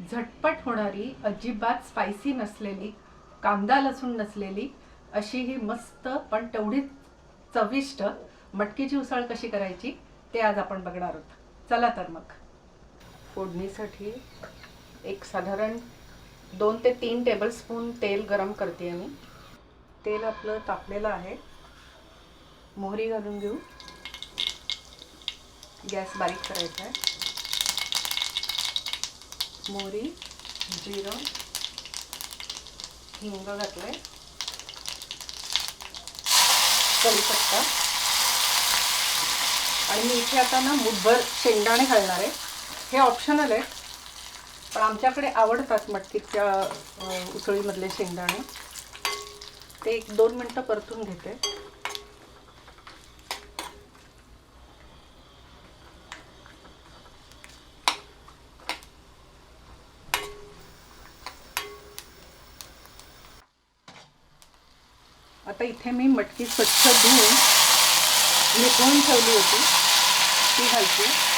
झटपट होणारी अजिबात स्पायसी नसलेली कांदा लसूण नसलेली अशी ही मस्त पण तेवढीच चविष्ट मटकीची उसळ कशी करायची ते आज आपण बघणार आहोत. चला तर मग. फोडणीसाठी एक साधारण दोन ते तीन टेबलस्पून तेल गरम करते मी. तेल आपलं तापलेलं आहे. मोहरी घालून घेऊ. गॅस बारीक करायचा आहे. मोहरी जिरं हिंग घातलंय. कढीपत्ता. आणि मी इथे आता ना मुठभर शेंगदाणे घालणार आहे. हे ऑप्शनल आहे पण आमच्याकडे आवडतात मटकीच्या उसळीमधले शेंगदाणे. ते एक दोन मिनटं परतून घेते. आता इथे मी मटकी स्वच्छ धुवून निघून ठेवली होती. ती घालते.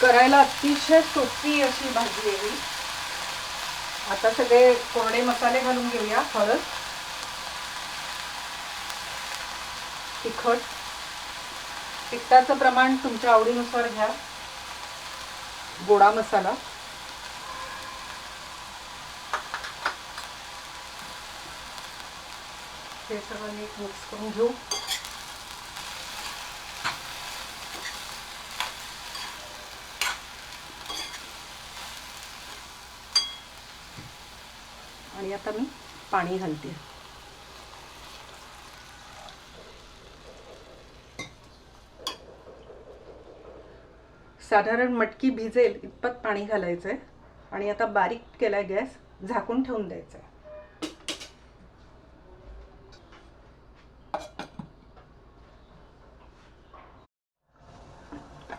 करायला अतिशय सोपी अशी भाजी आहे ही. आता सगळे कोरडे मसाले घालून घेऊया हळद तिखट. तिखटाचं प्रमाण तुमच्या आवडीनुसार घ्या. गोडा मसाला. हे सगळं नीट मिक्स करून घेऊ. आणि आता मी पाणी घालते. साधारण मटकी भिजेल इतपत पाणी घालायचं आहे आणि आता बारीक केलाय गॅस झाकून ठेवून द्यायचं आहे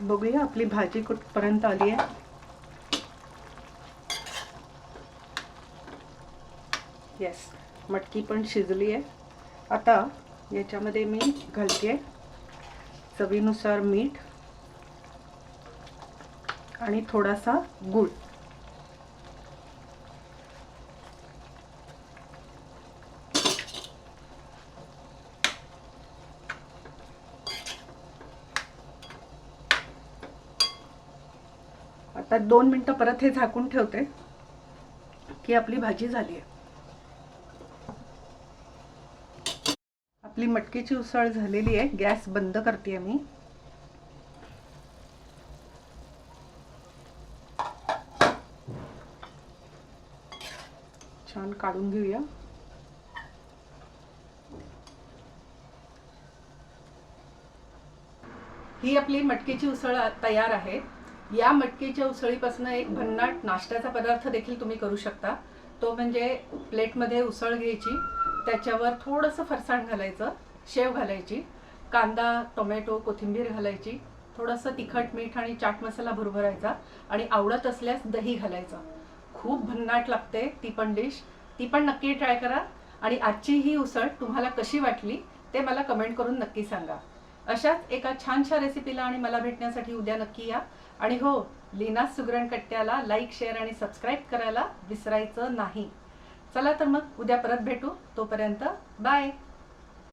बघूया आपली भाजी कुठपर्यंत आली आहे. येस मटकी पण शिजली आहे. आता याच्यामध्ये मी घालते चवीनुसार मीठ आणि थोडासा गूळ. आता दोन मिनटं परत हे झाकून ठेवते की आपली भाजी झाली आहे. आपली मटकीची उसळ झालेली आहे. गॅस बंद करते मी. छान काढून घेऊया. ही आपली मटकीची उसळ तयार आहे. या मटकीच्या उसळीपासून एक भन्नाट नाश्त्याचा पदार्थ देखील तुम्ही करू शकता. तो म्हणजे प्लेटमध्ये उसळ घ्यायची. त्याच्यावर थोडंसं फरसाण घालायचं शेव घालायची कांदा टोमॅटो कोथिंबीर घालायची थोडंसं तिखट मीठ आणि चाट मसाला भरभरायचा आणि आवडत असल्यास दही घालायचं. खूप भन्नाट लागते ती पण डिश. ती पण नक्की ट्राय करा आणि आजची ही उसळ तुम्हाला कशी वाटली ते मला कमेंट करून नक्की सांगा. अशाच एका छानशा रेसिपीला आणि मला भेटण्यासाठी उद्या नक्की या. आणि हो लीना सुगरण कट्ट्याला लाईक शेअर आणि सबस्क्राईब करायला विसरायचं नाही. चला तर मग उद्या परत भेटू. तोपर्यंत बाय.